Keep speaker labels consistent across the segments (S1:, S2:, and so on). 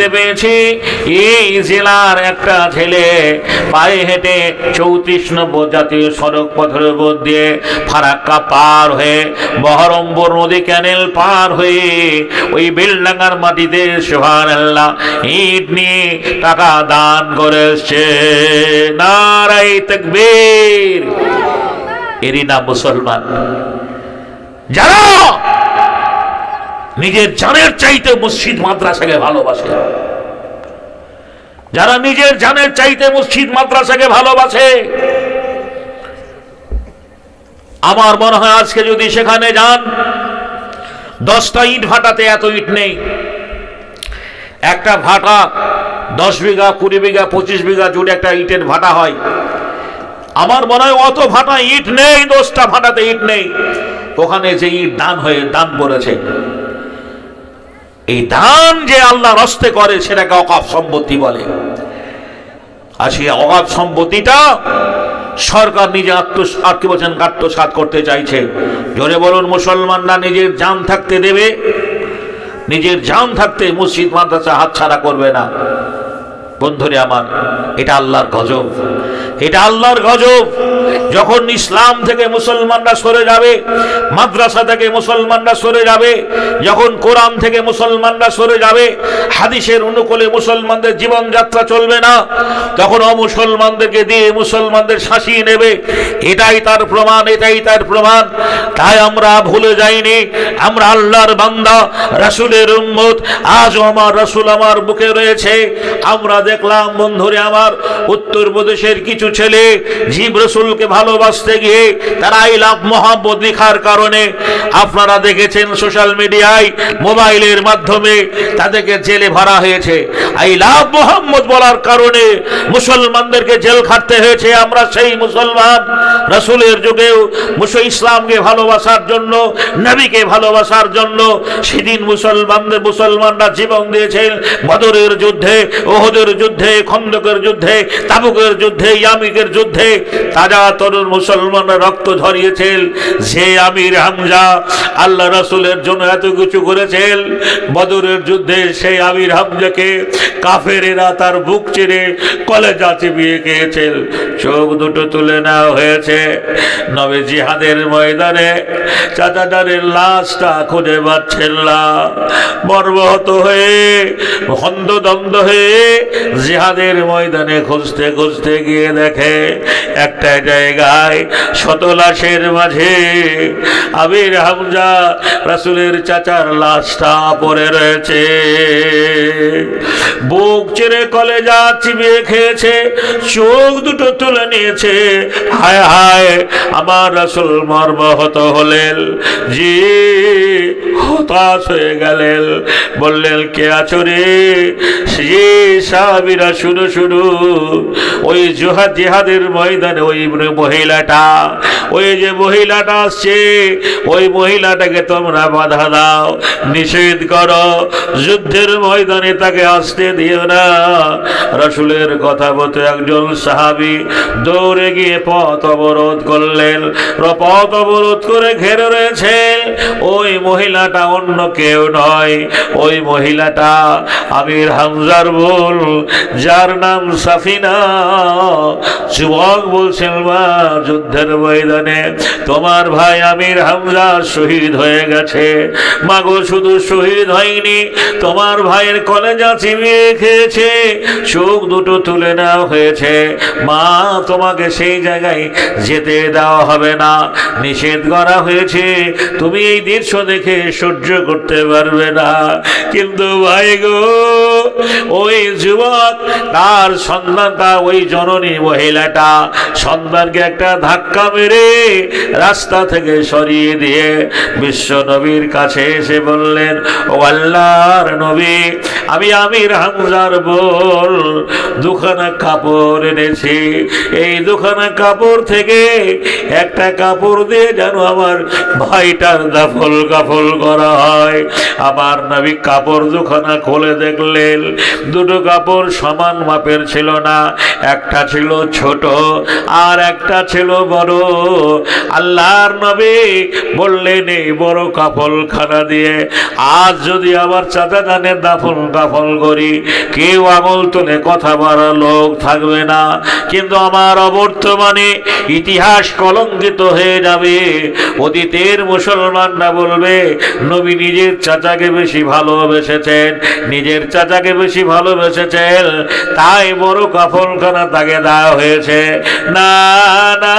S1: দেখতে পেয়েছি। এই জেলার একটা ছেলে পায়ে হেঁটে চৌত্রিশ নম্বর জাতীয় সড়ক পথের উপর দিয়ে ফারাক্কা পার হয়ে বহরম্বর নদী ক্যানেল পার হয়ে ওই বেলডাঙ্গার মাটিতে সোহান আল্লাহ ইট নিয়ে টাকা দান করে এসছে। নারাই তকবীর। এরই নাম মুসলমান। যারা নিজের জানের চাইতে মসজিদ মাদ্রাসাকে ভালোবাসে। যারা নিজের জানের চাইতে মসজিদ মাদ্রাসাকে ভালোবাসে, আমার মনে হয় আজকে যদি সেখানে যান, দশটা ইট ভাটাতে এত ইট নেই। একটা ভাটা দশ বিঘা, কুড়ি বিঘা, পঁচিশ বিঘা জুড়ে একটা ইটের ভাটা হয়। আমার মনে হয় অত ভাটা ইট নেই, দশটা ভাটাতে ইট নেই। ওখানে যে ইট দান হয়ে, দান পড়েছে এই দান যে আল্লাহ রস্তে করে সেটাকে অকাপ সম্পত্তি বলে। আর সেই অকাপ সম্পত্তিটা সরকার নিজে আত্মসাত কি বলছেন আত্মসাত করতে চাইছে। জোরে বলুন, মুসলমানরা নিজের জান থাকতে দেবে, নিজের জান থাকতে মসজিদ, মাদ্রাসা হাতছাড়া করবে না। বন্ধুরে আমার, এটা আল্লাহর গজব। এটা আল্লাহর গজব। যখন ইসলাম থেকে মুসলমানরা সরে যাবে, মাদ্রাসা থেকে মুসলমানরা সরে যাবে, যখন কোরআন থেকে মুসলমানরা সরে যাবে, হাদিসের অনুকূলে মুসলমানদের জীবনযাত্রা চলবে না, তখন অমুসলমানদেরকে দিয়ে মুসলমানদের শাসিয়ে নেবে। এটাই তার প্রমাণ, এটাই তার প্রমাণ। তাই আমরা ভুলে যাইনি, আমরা আল্লাহর বান্দা, রাসুলের উম্মত। আজও আমার রাসুল আমার বুকে রয়েছে। আমরা দেখলাম, বন্ধুরে আমার উত্তরপ্রদেশের কিছু ছেলে জীব রসুলকে ভালোবাসতে গিয়ে তারা আই লাভ মোহাম্মদ লেখার কারণে আপনারা দেখেছেন সোশ্যাল মিডিয়ায়, মোবাইলের মাধ্যমে তাদেরকে জেলে ভরা হয়েছে। আই লাভ মোহাম্মদ বলার কারণে মুসলমানদেরকে জেল খাটতে হয়েছে। আমরা সেই মুসলমান রসুলের যুগেও মুসল ইসলামকে ভালোবাসার জন্য, নবীকে ভালোবাসার জন্য সেদিন মুসলমানদের, মুসলমানরা জীবন দিয়েছেন বদরের যুদ্ধে, ওহদের যুদ্ধে, খন্দকের যুদ্ধে, তাবুকের যুদ্ধে, ইয়ামিকের যুদ্ধে তাজা তরুণ মুসলমানরা রক্ত ঝরিয়েছেন। যে আমির হামজা আল্লাহ রসুলের জন্য এত কিছু করেছেন, বদরের যুদ্ধে সেই আমির হামজাকে কাফেরেরা তার বুক চিরে কলেজা চিবিয়ে খেয়েছেন। চোখ দুটো তুলে নেওয়া হয়েছে। নবে জিহাদের ময়দানে চাচাদারের লাশটা খুঁজে পাচ্ছেন না। মর্মহত হয়ে হন্দদন্দ হয়ে জিহাদের ময়দানে খুঁজতে খুঁজতে গিয়ে দেখে একটা জায়গায় শত লাশের মাঝে আবির হামজা রাসুলের চাচার লাশটা পরে রয়েছে। বুক চেড়ে কলেজা চিবিয়ে খেয়েছে, চোখ দুটো তুলে নিয়েছে। হায় হায়, আমার রাসুল মর্মহত হলেন। জি, হতাশ হয়ে গেলেন। বললেন, কে আছো জি, সাহাবিরা শুরু শুরু ওই জোহাদ জিহাদের ময়দানে ওই মহিলাটা, ওই যে মহিলাটা আসছে, ওই মহিলাটাকে তোমরা বাধা দাও। নিষেধ করো। যুদ্ধের ময়দানে তাকে আসতে দিও না। রসুলের কথা মতো একজন সাহাবি দৌড়ে গিয়ে পথ অবরোধ করলেন। পথ অবরোধ করে ঘেরে রয়েছে। ওই মহিলাটা অন্য কেউ নয়। ওই মহিলাটা আমির হামজার বল যার নাম সাফিনা। যুবক বলছেন মা, যুদ্ধের ময়দানে তোমার ভাই আমির হামজা শহীদ হয়ে গেছে। মাগো, শুধু শহীদ হয়নি, তোমার ভাইয়ের কলেজা চিবিয়ে খেয়েছে চোখ দুটো তুলে নেওয়া হয়েছে। মা, তোমাকে সেই জায়গায় যেতে দেওয়া হবে না। নিষেধ করা হয়েছে, তুমি এই দৃশ্য দেখে সহ্য করতে পারবে না। কিন্তু ভাই গো, ওই যুবক, তার সন্তানটা ওই জননী মহিলাটা সন্তানকে একটা ধাক্কা মেরে রাস্তা থেকে সরিয়ে দিয়ে বিশ্ব নবীর কাছে এসে বললেন, ও আল্লাহর নবী, আমি আমির হামজার বল দুখানা কাপড় এনেছি। এই দুখানা কাপড় থেকে একটা কাপড় দিয়ে যেন আমার ভাইটার দাফল কাফল করা হয়। আমার নবী কাপড় দুখানা খুলে দেখলেন। দুটো কাপড় সমান মাপের ছিল না, একটা ছিল ছোট আর একটা ছিল বড়। আল্লাহর নবী বললেন, এই বড় কাপড় খানা দিয়ে আজ যদি আবার চাচা জানের দাফল কাফল করি কেউ আঙুল তুলে কথা বলার লোক থাকবে না। কিন্তু আমার অবর্তমানে ইতিহাস কলঙ্কিত হয়ে যাবে। অতীতের মুসলমানরা বলবে, নবী নিজের চাচাকে বেশি ভালোবেসেছেন, নিজের চাচাকে বেশি ভালোবেসেছেন, তাই বড় কাফলখানা তাকে দেওয়া হয়েছে। না না,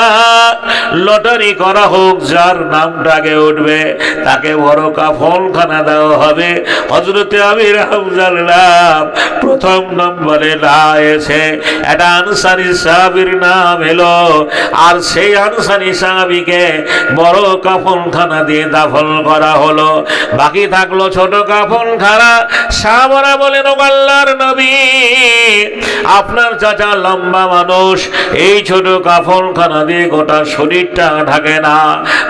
S1: লটারি করা হোক, যার নামটাকে উঠবে, তাকে বড় কাফলখানা দেওয়া হবে। হজরতে আমির হামজার নাম প্রথম নম্বরে না এসে একটা আনসারি সাহাবির নাম এলো। আর সেই আনসারি সাহাবিকে বড় কাফনখানা দিয়ে দাফন করা হলো। বাকি থাকল ছোট কাফনখানা। সাহাবারা বলেন আল্লাহর নবী, আপনার চাচা লম্বা মানুষ, এই ছোট কাফনখানা দিয়ে গোটা শরীরটা ঢাকে না।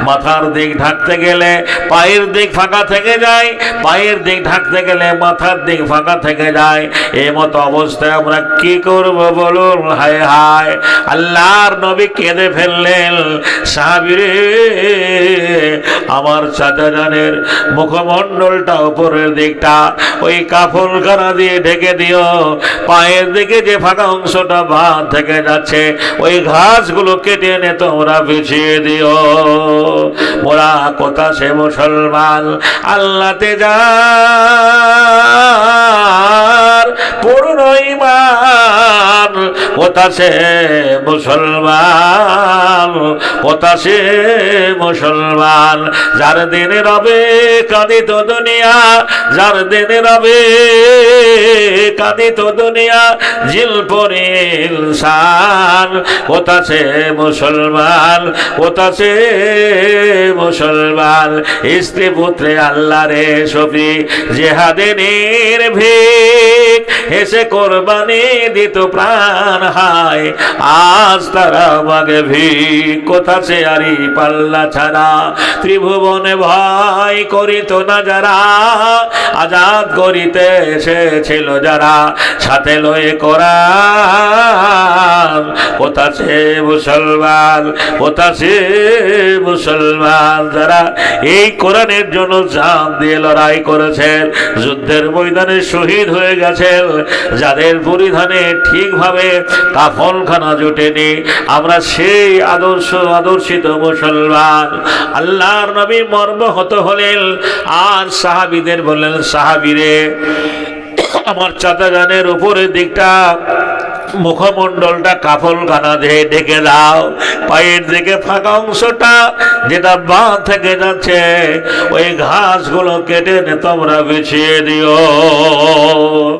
S1: মাথার দিক ঢাকতে গেলে পায়ের দিক ফাঁকা থেকে যায়, পায়ের দিক ঢাকতে গেলে মাথার দিক ফাঁকা থেকে যায়। এই মতো অবস্থায় আমরা কি করব বলুন? হায় হায়, আল্লাহর নবী কেঁদে ফেললেন। সাহাবিরে, আমার চাচা জানের মুখমণ্ডলটা উপরের দিকটা, ওই কাফল খানা দিয়ে ঢেকে দিও। পায়ের দিকে যে ফাঁকা অংশটা বাদ থেকে যাচ্ছে, ওই ঘাসগুলো কেটে এনে তোমরা বিছিয়ে দিও। মোরা কথা সে মুসলমান আল্লাহতে যার ইমান মুসলমান ওতাসে মুসলমান। যার দিনে রবে কাঁদিত দুনিয়া, যার দিনে রবে কাঁদিত দুনিয়া, জিল পরে ইনসান। ওতাসে মুসলমান ওতাসে মুসলমান। স্ত্রী পুত্রে আল্লাহ রে সফি জেহাদের ভিক হেসে কোরবানি দিত প্রাণ। হায়, আজ তারা মাগে ভিক। কোথা সে আরি পাল্লা ছাড়া? ত্রিভুবনে ভয় করিত না যারা, আজাদ করিতে এসেছিল যারা, সাথে লয়ে কোরআন। কোথা সে মুসলমান, কোথা সে মুসলমান যারা এই কোরআনের জন্য জান দিয়ে লড়াই করেছেন, যুদ্ধের ময়দানে শহীদ হয়ে গেছেন, যাদের পরিধানে ঠিকভাবে কাফনখানা জোটেনি। আমরা সেই আদর্শ, আদর্শিত মুসলমান। আল্লাহর নবী মর্মহত হলেন। আর সাহাবিদের বললেন, সাহাবিরে, আমার চাচা গানের উপরের দিকটা মুখমণ্ডলটা কাফল গানা দিয়ে ঢেকে দাও। পায়ের দিকে ফাঁকা অংশটা যেটা বাঁ থেকে যাচ্ছে, ওই ঘাসগুলো কেটে নে তোমরা বিছিয়ে দিও।